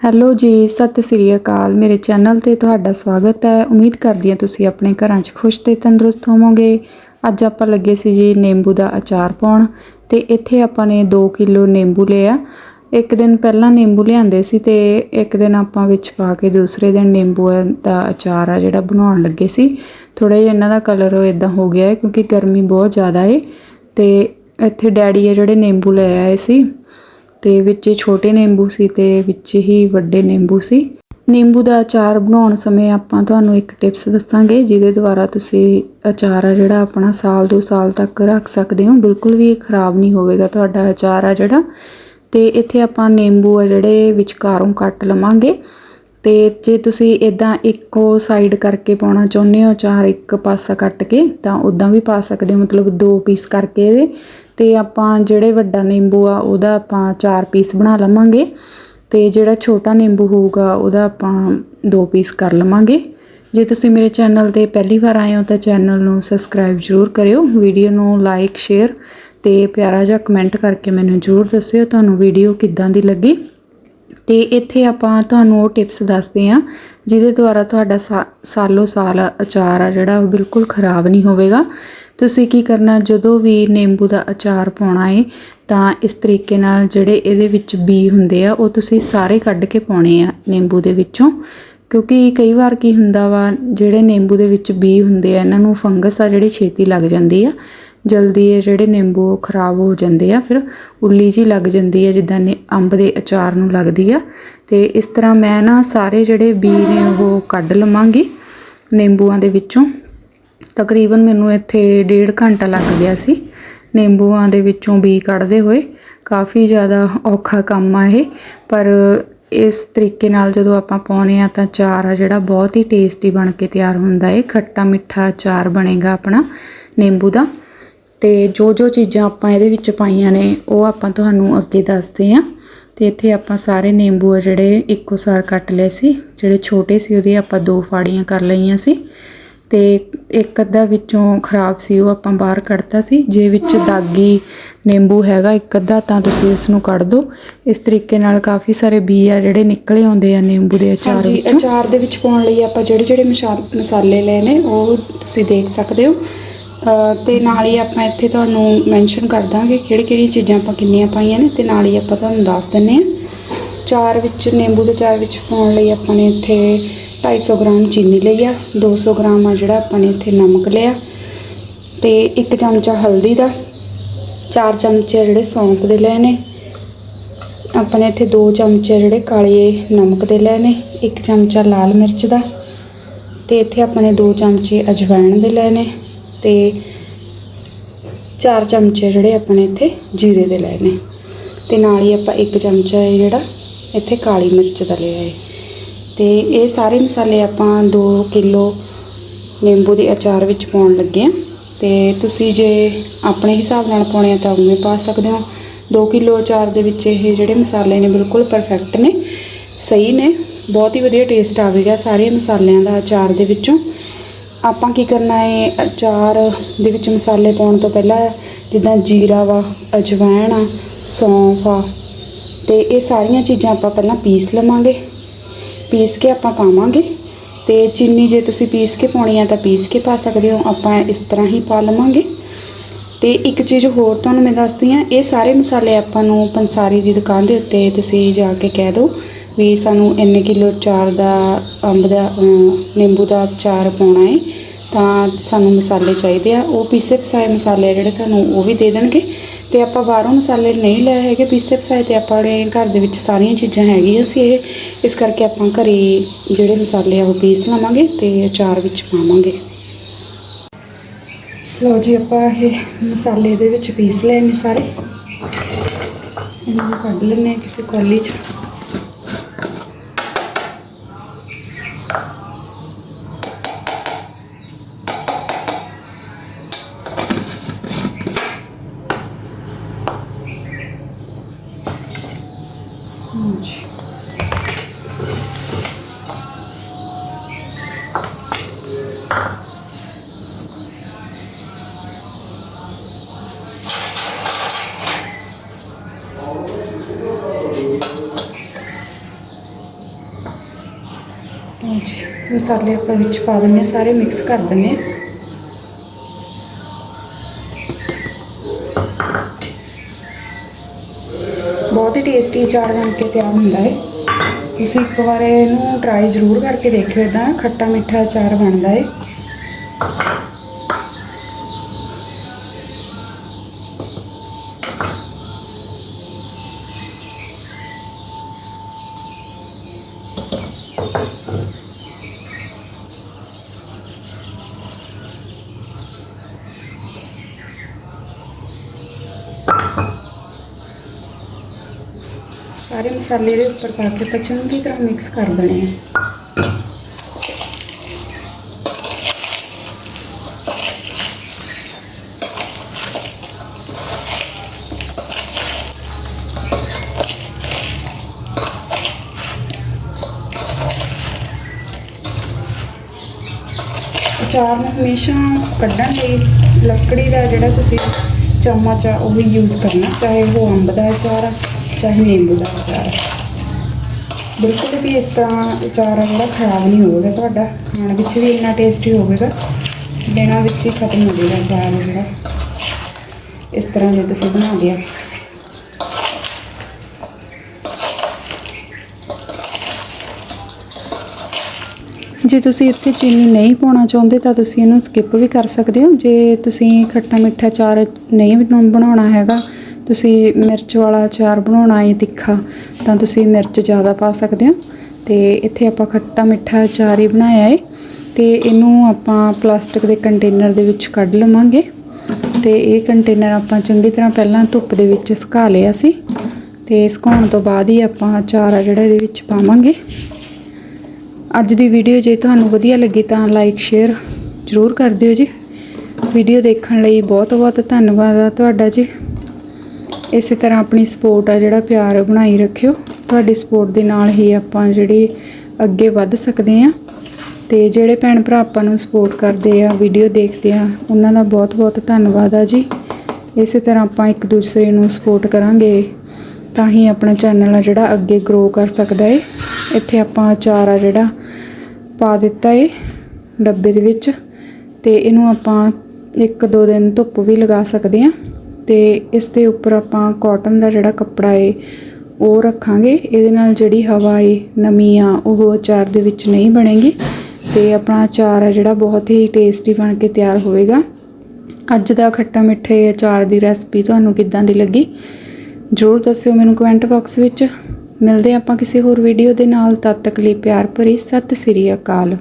Hello ਜੀ, ਸਤਿ ਸ੍ਰੀ ਅਕਾਲ। ਮੇਰੇ channel ਤੇ ਤੁਹਾਡਾ ਸਵਾਗਤ ਹੈ। ਉਮੀਦ ਕਰਦੀ ਹਾਂ ਤੁਸੀਂ ਆਪਣੇ ਘਰਾਂ 'ਚ ਖੁਸ਼ ਤੇ ਤੰਦਰੁਸਤ ਹੋਵੋਗੇ। ਅੱਜ ਆਪਾਂ ਲੱਗੇ ਸੀ ਜੀ ਨਿੰਬੂ ਦਾ ਅਚਾਰ ਪਾਉਣ ਤੇ ਇੱਥੇ ਆਪਾਂ ਨੇ 2 ਕਿਲੋ ਨਿੰਬੂ ਲਿਆ। ਇੱਕ ਦਿਨ ਪਹਿਲਾਂ ਨਿੰਬੂ ਲਿਆਂਦੇ ਸੀ ਤੇ ਇੱਕ ਦਿਨ ਆਪਾਂ ਵਿੱਚ ਪਾ ਕੇ ਦੂਸਰੇ ਦਿਨ ਨਿੰਬੂ ਦਾ ਅਚਾਰ ਆ ਜਿਹੜਾ ਬਣਾਉਣ ਲੱਗੇ ਸੀ। ਥੋੜਾ ਜਿਹਾ ਇਹਨਾਂ ਦਾ ਕਲਰ ਇਦਾਂ ਹੋ ਗਿਆ ਹੈ ਕਿਉਂਕਿ ਗਰਮੀ ਬਹੁਤ ਜ਼ਿਆਦਾ ਹੈ ਤੇ ਇੱਥੇ ਡੈਡੀ ਆ ਜਿਹੜੇ ਨਿੰਬੂ ਲੈ ਆਏ ਸੀ। ਤੇ ਵਿੱਚ ਛੋਟੇ ਨਿੰਬੂ ਸੀ ਤੇ ਵਿੱਚ ਹੀ ਵੱਡੇ ਨਿੰਬੂ ਸੀ। ਨਿੰਬੂ ਦਾ ਅਚਾਰ ਬਣਾਉਣ ਸਮੇਂ ਆਪਾਂ ਤੁਹਾਨੂੰ ਇੱਕ ਟਿਪਸ ਦੱਸਾਂਗੇ ਜਿਹਦੇ ਦੁਆਰਾ ਤੁਸੀਂ ਅਚਾਰ ਆ ਜਿਹੜਾ ਆਪਣਾ ਸਾਲ ਦੋ ਸਾਲ ਤੱਕ ਰੱਖ ਸਕਦੇ ਹੋ। ਬਿਲਕੁਲ ਵੀ ਖਰਾਬ ਨਹੀਂ ਹੋਵੇਗਾ ਤੁਹਾਡਾ ਅਚਾਰ ਆ ਜਿਹੜਾ। ਤੇ ਇੱਥੇ ਆਪਾਂ ਨਿੰਬੂ ਆ ਜਿਹੜੇ ਵਿਚਕਾਰੋਂ ਕੱਟ ਲਵਾਂਗੇ। ਤੇ ਜੇ ਤੁਸੀਂ ਇਦਾਂ ਇੱਕੋ ਸਾਈਡ ਕਰਕੇ ਪਾਉਣਾ ਚਾਹੁੰਦੇ ਹੋ ਅਚਾਰ ਇੱਕ ਪਾਸਾ ਕੱਟ ਕੇ, ਤਾਂ ਉਦਾਂ ਵੀ ਪਾ ਸਕਦੇ ਹੋ। ਮਤਲਬ ਦੋ ਪੀਸ ਕਰਕੇ ਇਹਦੇ। ਅਤੇ ਆਪਾਂ ਜਿਹੜੇ ਵੱਡਾ ਨਿੰਬੂ ਆ, ਉਹਦਾ ਆਪਾਂ ਚਾਰ ਪੀਸ ਬਣਾ ਲਵਾਂਗੇ ਅਤੇ ਜਿਹੜਾ ਛੋਟਾ ਨਿੰਬੂ ਹੋਊਗਾ, ਉਹਦਾ ਆਪਾਂ ਦੋ ਪੀਸ ਕਰ ਲਵਾਂਗੇ। ਜੇ ਤੁਸੀਂ ਮੇਰੇ ਚੈਨਲ ਤੇ ਪਹਿਲੀ ਵਾਰ ਆਏ ਹੋ, ਤਾਂ ਚੈਨਲ ਨੂੰ ਸਬਸਕ੍ਰਾਈਬ ਜ਼ਰੂਰ ਕਰਿਓ, ਵੀਡੀਓ ਨੂੰ ਲਾਈਕ ਸ਼ੇਅਰ ਤੇ ਪਿਆਰਾ ਜਿਹਾ ਕਮੈਂਟ ਕਰਕੇ ਮੈਨੂੰ ਜ਼ਰੂਰ ਦੱਸਿਓ ਤੁਹਾਨੂੰ ਵੀਡੀਓ ਕਿੱਦਾਂ ਦੀ ਲੱਗੀ। ਤੇ ਇੱਥੇ ਆਪਾਂ ਤੁਹਾਨੂੰ ਉਹ ਟਿਪਸ ਦੱਸਦੇ ਹਾਂ, ਜਿਹਦੇ ਦੁਆਰਾ ਤੁਹਾਡਾ ਸਾ- ਸਾਲੋ ਸਾਲ ਅਚਾਰ ਆ ਜਿਹੜਾ, ਉਹ ਬਿਲਕੁਲ ਖਰਾਬ ਨਹੀਂ ਹੋਵੇਗਾ। ਤੁਸੀਂ ਕੀ ਕਰਨਾ? ਜਦੋਂ ਵੀ ਨਿੰਬੂ ਦਾ ਅਚਾਰ ਪਾਉਣਾ ਏ, ਤਾਂ ਇਸ ਤਰੀਕੇ ਨਾਲ ਜਿਹੜੇ ਇਹਦੇ ਵਿੱਚ ਬੀ ਹੁੰਦੇ ਆ, ਉਹ ਤੁਸੀਂ ਸਾਰੇ ਕੱਢ ਕੇ ਪਾਉਣੇ ਆ ਨਿੰਬੂ ਦੇ ਵਿੱਚੋਂ। ਕਿਉਂਕਿ ਕਈ ਵਾਰ ਕੀ ਹੁੰਦਾ ਵਾ, ਜਿਹੜੇ ਨਿੰਬੂ ਦੇ ਵਿੱਚ ਬੀ ਹੁੰਦੇ ਆ, ਇਹਨਾਂ ਨੂੰ ਫੰਗਸ ਆ ਜਿਹੜੀ ਛੇਤੀ ਲੱਗ ਜਾਂਦੀ ਆ। ਜਲਦੀ ਇਹ ਜਿਹੜੇ ਨਿੰਬੂ ਖਰਾਬ ਹੋ ਜਾਂਦੇ ਆ, ਫਿਰ ਉੱਲੀ ਜੀ ਲੱਗ ਜਾਂਦੀ ਹੈ ਜਿੱਦਾਂ ਨੇ, ਅੰਬ ਦੇ ਅਚਾਰ ਨੂੰ ਲੱਗਦੀ ਆ। ਤੇ ਇਸ ਤਰ੍ਹਾਂ ਮੈਂ ਨਾ ਸਾਰੇ ਜਿਹੜੇ ਬੀ ਨੇ ਉਹ ਕੱਢ ਲਵਾਂਗੀ ਨਿੰਬੂਆਂ ਦੇ ਵਿੱਚੋਂ। ਤਕਰੀਬਨ ਮੈਨੂੰ ਇੱਥੇ ਡੇਢ ਘੰਟਾ ਲੱਗ ਗਿਆ ਸੀ। ਨਿੰਬੂਆਂ ਦੇ ਵਿੱਚੋਂ ਬੀ ਕੱਢਦੇ ਹੋਏ। ਕਾਫੀ ਜ਼ਿਆਦਾ ਔਖਾ ਕੰਮ ਆ ਇਹ। ਪਰ ਇਸ ਤਰੀਕੇ ਨਾਲ ਜਦੋਂ ਆਪਾਂ ਪਾਉਨੇ ਆ ਤਾਂ ਚਾਰ ਆ ਜਿਹੜਾ ਬਹੁਤ ਹੀ ਟੇਸਟੀ ਬਣ ਕੇ ਤਿਆਰ ਹੁੰਦਾ ਏ। ਖੱਟਾ ਮਿੱਠਾ ਚਾਰ ਬਣੇਗਾ ਆਪਣਾ ਨਿੰਬੂ ਦਾ। ਤੇ ਜੋ ਜੋ ਚੀਜ਼ਾਂ ਆਪਾਂ ਇਹਦੇ ਵਿੱਚ ਪਾਈਆਂ ਨੇ, ਉਹ ਆਪਾਂ ਤੁਹਾਨੂੰ ਅੱਗੇ ਦੱਸਦੇ ਹਾਂ। ਤੇ ਇੱਥੇ ਆਪਾਂ ਸਾਰੇ ਨਿੰਬੂ ਆ ਜਿਹੜੇ ਇੱਕੋ ਸਾਰ ਕੱਟ ਲਏ ਸੀ। ਜਿਹੜੇ ਛੋਟੇ ਸੀ ਉਹਦੇ ਆਪਾਂ ਦੋ ਫਾੜੀਆਂ ਕਰ ਲਈਆਂ ਸੀ। ਤੇ ਇੱਕ ਅੱਧਾ ਵਿੱਚੋਂ ਖਰਾਬ ਸੀ ਉਹ ਆਪਾਂ ਬਾਹਰ ਕੱਢਤਾ ਸੀ। ਜੇ ਵਿੱਚ ਦਾਗੀ ਨਿੰਬੂ ਹੈਗਾ ਇੱਕ ਅੱਧਾ ਤਾਂ ਤੁਸੀਂ ਉਸ ਨੂੰ ਕੱਢ ਦਿਓ ਇਸ ਤਰੀਕੇ ਨਾਲ ਕਾਫੀ ਸਾਰੇ ਬੀ ਆ ਜਿਹੜੇ ਨਿਕਲੇ ਆਉਂਦੇ ਆ ਨਿੰਬੂ ਦੇ ਅਚਾਰ ਹਾਂਜੀ ਵਿੱਚੋਂ। ਅਚਾਰ ਦੇ ਵਿੱਚ ਪਾਉਣ ਲਈ ਆਪਾਂ ਜਿਹੜੇ ਜਿਹੜੇ ਮਸ਼ਾ- ਮਸਾਲੇ ਲਏ ਨੇ ਉਹ ਤੁਸੀਂ ਦੇਖ ਸਕਦੇ ਹੋ। ਤੇ ਨਾਲ ਹੀ ਆਪਾਂ ਇੱਥੇ ਤੁਹਾਨੂੰ ਮੈਂਸ਼ਨ ਕਰ ਦਾਂਗੇ ਕਿਹੜੀ ਕਿਹੜੀ ਚੀਜ਼ਾਂ ਆਪਾਂ ਕਿੰਨੀਆਂ ਪਾਈਆਂ ਨੇ ਤੇ ਨਾਲ ਹੀ ਆਪਾਂ ਤੁਹਾਨੂੰ ਦੱਸ ਦਿੰਨੇ ਆ ਚਾਰ ਵਿੱਚ ਨਿੰਬੂ ਦੇ ਚਾਰ ਵਿੱਚ ਪਾਉਣ ਲਈ ਆਪਾਂ ਨੇ ਇੱਥੇ 250 ਗ੍ਰਾਮ ਚੀਨੀ ਲਈ ਆ 200 ਗ੍ਰਾਮ ਆ ਜਿਹੜਾ ਆਪਾਂ ਨੇ ਇੱਥੇ ਨਮਕ ਲਿਆ ਤੇ ਇੱਕ ਚਮਚਾ ਹਲਦੀ ਦਾ, ਚਾਰ ਚਮਚੇ ਜਿਹੜੇ ਸੌਂਫ ਦੇ ਲਏ ਨੇ। ਆਪਣੇ ਇੱਥੇ 2 ਚਮਚੇ ਜਿਹੜੇ ਕਾਲੇ ਨਮਕ ਦੇ ਲਏ ਨੇ, ਇੱਕ ਚਮਚਾ ਲਾਲ ਮਿਰਚ ਦਾ ਤੇ ਇੱਥੇ ਆਪਣੇ 2 ਚਮਚੇ ਅਜਵਾਇਣ ਦੇ ਲਏ ਨੇ ਤੇ 4 ਚਮਚੇ ਜਿਹੜੇ ਆਪਣੇ ਇੱਥੇ ਜੀਰੇ ਦੇ ਲਏ ਨੇ। ਤੇ ਨਾਲ ਹੀ ਆਪਾਂ ਇੱਕ ਚਮਚਾ ਜਿਹੜਾ ਇੱਥੇ ਕਾਲੀ ਮਿਰਚ ਦਾ ਲਿਆ ਹੈ ਤੇ ਇਹ ਸਾਰੇ ਮਸਾਲੇ ਆਪਾਂ 2 ਕਿਲੋ ਨਿੰਬੂ ਦੇ ਅਚਾਰ ਵਿੱਚ ਪਾਉਣ ਲੱਗੇ ਆ ਤੇ ਤੁਸੀਂ ਜੇ ਆਪਣੇ ਹਿਸਾਬ ਨਾਲ ਪਾਉਣੇ ਆ ਤਾਂ ਉਵੇਂ ਪਾ ਸਕਦੇ ਹੋ। 2 ਕਿਲੋ ਅਚਾਰ ਦੇ ਵਿੱਚ ਇਹ ਜਿਹੜੇ ਮਸਾਲੇ ਨੇ ਬਿਲਕੁਲ ਪਰਫੈਕਟ ਨੇ, ਸਹੀ ਨੇ, ਬਹੁਤ ਹੀ ਵਧੀਆ ਟੇਸਟ ਆਵੇਗਾ ਸਾਰੇ ਮਸਾਲਿਆਂ ਦਾ ਅਚਾਰ ਦੇ ਵਿੱਚੋਂ। ਆਪਾਂ ਕੀ ਕਰਨਾ ਹੈ, ਅਚਾਰ ਦੇ ਵਿੱਚ ਮਸਾਲੇ ਪਾਉਣ ਤੋਂ ਪਹਿਲਾਂ ਜਿੱਦਾਂ ਜੀਰਾ ਵਾ, ਅਜਵਾਇਣ ਆ, ਸੌਂਫ ਆ, ਤੇ ਇਹ ਸਾਰੀਆਂ ਚੀਜ਼ਾਂ ਆਪਾਂ ਪਹਿਲਾਂ ਪੀਸ ਲਵਾਂਗੇ। ਪੀਸ ਕੇ ਆਪਾਂ ਪਾਵਾਂਗੇ। ਤੇ ਚੀਨੀ ਜੇ ਤੁਸੀਂ ਪੀਸ ਕੇ ਪਾਉਣੀ ਆ ਤਾਂ ਪੀਸ ਕੇ ਪਾ ਸਕਦੇ ਹੋ। ਆਪਾਂ ਇਸ ਤਰ੍ਹਾਂ ਹੀ ਪਾ ਲਵਾਂਗੇ। ਤੇ ਇੱਕ ਚੀਜ਼ ਹੋਰ ਤੁਹਾਨੂੰ ਮੈਂ ਦੱਸਦੀ ਆ ਇਹ ਸਾਰੇ ਮਸਾਲੇ ਆਪਾਂ ਨੂੰ ਪੰਸਾਰੀ ਦੀ ਦੁਕਾਨ ਦੇ ਉੱਤੇ ਤੁਸੀਂ ਜਾ ਕੇ ਕਹਿ ਦਿਓ ਵੀ ਸਾਨੂੰ ਇੰਨੇ ਕਿਲੋ ਚਾਰ ਦਾ ਅੰਬ ਦਾ ਨਿੰਬੂ ਦਾ ਚਾਰ ਪਾਉਣਾ ਹੈ ਤਾਂ ਸਾਨੂੰ ਮਸਾਲੇ ਚਾਹੀਦੇ ਆ। ਉਹ ਪੀਸੇ ਪਸਾਏ ਮਸਾਲੇ ਆ ਜਿਹੜੇ ਤੁਹਾਨੂੰ ਉਹ ਵੀ ਦੇ ਦੇਣਗੇ। ਤੇ ਆਪਾਂ ਬਾਹਰੋਂ ਮਸਾਲੇ ਨਹੀਂ ਲਏ ਹੈਗੇ ਪੀਸੇ ਪਸਾਏ ਤੇ ਆਪਣੇ ਘਰ ਦੇ ਵਿੱਚ ਸਾਰੀਆਂ ਚੀਜ਼ਾਂ ਹੈਗੀਆਂ ਸੀ ਇਹ। ਇਸ ਕਰਕੇ ਆਪਾਂ ਘਰੇ ਜਿਹੜੇ ਮਸਾਲੇ ਆ ਉਹ ਪੀਸ ਲਵਾਂਗੇ ਤੇ ਅਚਾਰ ਵਿੱਚ ਪਾਵਾਂਗੇ। ਲਓ ਜੀ, ਆਪਾਂ ਇਹ ਮਸਾਲੇ ਦੇ ਵਿੱਚ ਪੀਸ ਲਏ ਨੇ ਸਾਰੇ। ਇਹਨਾਂ ਨੂੰ ਕੱਢ ਲੈਣੇ ਕਿਸੇ ਕੌਲੀ 'ਚ। ਮਸਾਲੇ ਆਪਾਂ ਵਿੱਚ ਪਾ ਦਿੰਨੇ ਸਾਰੇ ਮਿਕਸ ਕਰ ਦਿੰਨੇ ਬਹੁਤ ਹੀ ਟੇਸਟੀ ਚਾਰ ਬਣ ਕੇ ਤਿਆਰ ਹੁੰਦਾ ਹੈ। ਤੁਸੀਂ ਇੱਕ ਵਾਰ ਇਹਨੂੰ ਟਰਾਈ ਜ਼ਰੂਰ ਕਰਕੇ ਦੇਖਿਓ ਇਦਾਂ ਖੱਟਾ ਮਿੱਠਾ ਅਚਾਰ ਬਣਦਾ ਏ ਸਾਰੇ ਮਸਾਲੇ ਦੇ ਉੱਪਰ ਪਾ ਕੇ ਆਪਾਂ ਚੰਗੀ ਤਰ੍ਹਾਂ ਮਿਕਸ ਕਰ ਦੇਣੇ ਆ ਅਚਾਰ ਨੂੰ ਹਮੇਸ਼ਾ ਕੱਢਣ ਲਈ ਲੱਕੜੀ ਦਾ ਜਿਹੜਾ ਤੁਸੀਂ ਚਮਚ ਆ, ਉਹ ਯੂਜ਼ ਕਰਨਾ, ਚਾਹੇ ਉਹ ਅੰਬ ਦਾ ਅਚਾਰ ਆ ਚਾਹੇ ਨਿੰਬੂ ਦਾ ਅਚਾਰ ਬਿਲਕੁਲ ਵੀ ਇਸ ਤਰ੍ਹਾਂ ਅਚਾਰ ਜਿਹੜਾ ਖਰਾਬ ਨਹੀਂ ਹੋਵੇਗਾ ਤੁਹਾਡਾ। ਖਾਣ ਵਿੱਚ ਵੀ ਇੰਨਾ ਟੇਸਟੀ ਹੋਵੇਗਾ, ਦਿਨਾਂ ਵਿੱਚ ਹੀ ਖਤਮ ਹੋ ਜਾਏਗਾ ਅਚਾਰ ਜਿਹੜਾ। ਇਸ ਤਰ੍ਹਾਂ ਜੇ ਤੁਸੀਂ ਬਣਾ ਲਿਆ। ਜੇ ਤੁਸੀਂ ਇੱਥੇ ਚੀਨੀ ਨਹੀਂ ਪਾਉਣਾ ਚਾਹੁੰਦੇ ਤਾਂ ਤੁਸੀਂ ਇਹਨੂੰ ਸਕਿਪ ਵੀ ਕਰ ਸਕਦੇ ਹੋ। ਜੇ ਤੁਸੀਂ ਖੱਟਾ ਮਿੱਠਾ ਚਾਰ ਨਹੀਂ ਬਣਾਉਣਾ ਹੈਗਾ ਤੁਸੀਂ ਮਿਰਚ ਵਾਲਾ ਅਚਾਰ ਬਣਾਉਣਾ ਹੈ ਤਿੱਖਾ, ਤਾਂ ਤੁਸੀਂ ਮਿਰਚ ਜ਼ਿਆਦਾ ਪਾ ਸਕਦੇ ਹੋ। ਤੇ ਇੱਥੇ ਆਪਾਂ ਖੱਟਾ ਮਿੱਠਾ ਅਚਾਰ ਹੀ ਬਣਾਇਆ ਹੈ। ਤੇ ਇਹਨੂੰ ਆਪਾਂ ਪਲਾਸਟਿਕ ਦੇ ਕੰਟੇਨਰ ਦੇ ਵਿੱਚ ਕੱਢ ਲਵਾਂਗੇ। ਤੇ ਇਹ ਕੰਟੇਨਰ ਆਪਾਂ ਚੰਗੀ ਤਰ੍ਹਾਂ ਪਹਿਲਾਂ ਧੁੱਪ ਦੇ ਵਿੱਚ ਸੁਕਾ ਲਿਆ ਸੀ। ਤੇ ਸੁਕਾਉਣ ਤੋਂ ਬਾਅਦ ਹੀ ਆਪਾਂ ਅਚਾਰ ਆ ਜਿਹੜਾ ਇਹਦੇ ਵਿੱਚ ਪਾਵਾਂਗੇ। ਅੱਜ ਦੀ ਵੀਡੀਓ ਜੇ ਤੁਹਾਨੂੰ ਵਧੀਆ ਲੱਗੀ ਤਾਂ ਲਾਈਕ, ਸ਼ੇਅਰ ਜ਼ਰੂਰ ਕਰ ਦਿਓ ਜੀ। ਵੀਡੀਓ ਦੇਖਣ ਲਈ ਬਹੁਤ ਬਹੁਤ ਧੰਨਵਾਦ ਆ ਤੁਹਾਡਾ ਜੀ। ਇਸੇ ਤਰ੍ਹਾਂ ਆਪਣੀ ਸਪੋਰਟ ਆ ਜਿਹੜਾ ਪਿਆਰ ਬਣਾਈ ਰੱਖਿਓ। ਤੁਹਾਡੀ ਸਪੋਰਟ ਦੇ ਨਾਲ ਹੀ ਆਪਾਂ ਜਿਹੜੀ ਅੱਗੇ ਵੱਧ ਸਕਦੇ ਆ ਤੇ ਜਿਹੜੇ ਭੈਣ ਭਰਾ ਆਪਾਂ ਨੂੰ ਸਪੋਰਟ ਕਰਦੇ ਆ, ਵੀਡੀਓ ਦੇਖਦੇ ਆ, ਉਹਨਾਂ ਦਾ ਬਹੁਤ ਬਹੁਤ ਧੰਨਵਾਦ ਆ ਜੀ। ਇਸੇ ਤਰ੍ਹਾਂ ਆਪਾਂ ਇੱਕ ਦੂਸਰੇ ਨੂੰ ਸਪੋਰਟ ਕਰਾਂਗੇ, ਤਾਂ ਹੀ ਆਪਣਾ ਚੈਨਲ ਆ ਜਿਹੜਾ ਅੱਗੇ ਗਰੋ ਕਰ ਸਕਦਾ ਏ। ਇੱਥੇ ਆਪਾਂ ਅਚਾਰ ਆ ਜਿਹੜਾ ਪਾ ਦਿੱਤਾ ਏ ਡੱਬੇ ਦੇ ਵਿੱਚ, ਤੇ ਇਹਨੂੰ ਆਪਾਂ ਇੱਕ ਦੋ ਦਿਨ ਧੁੱਪ ਵੀ ਲਗਾ ਸਕਦੇ ਆ ਤੇ ਇਸ ਦੇ ਉੱਪਰ ਆਪਾਂ ਕਾਟਨ ਦਾ ਜਿਹੜਾ ਕੱਪੜਾ ਏ, ਉਹ ਰੱਖਾਂਗੇ। ਇਹਦੇ ਨਾਲ ਜਿਹੜੀ ਹਵਾ ਏ, ਨਮੀ ਆ, ਉਹ ਅਚਾਰ ਦੇ ਵਿੱਚ ਨਹੀਂ ਬਣੇਗੀ ਤੇ ਆਪਣਾ ਅਚਾਰ ਆ ਜਿਹੜਾ ਬਹੁਤ ਹੀ ਟੇਸਟੀ ਬਣ ਕੇ ਤਿਆਰ ਹੋਵੇਗਾ। ਅੱਜ ਦਾ ਖੱਟਾ ਮਿੱਠੇ ਅਚਾਰ ਦੀ ਰੈਸਪੀ ਤੁਹਾਨੂੰ ਕਿੱਦਾਂ ਦੀ ਲੱਗੀ? ਜ਼ਰੂਰ ਦੱਸਿਓ ਮੈਨੂੰ ਕਮੈਂਟ ਬਾਕਸ ਵਿੱਚ। ਮਿਲਦੇ ਆਪਾਂ ਕਿਸੇ ਹੋਰ ਵੀਡੀਓ ਦੇ ਨਾਲ। ਤਦ ਤੱਕ ਲਈ ਪਿਆਰ ਭਰੀ ਸਤਿ ਸ੍ਰੀ ਅਕਾਲ।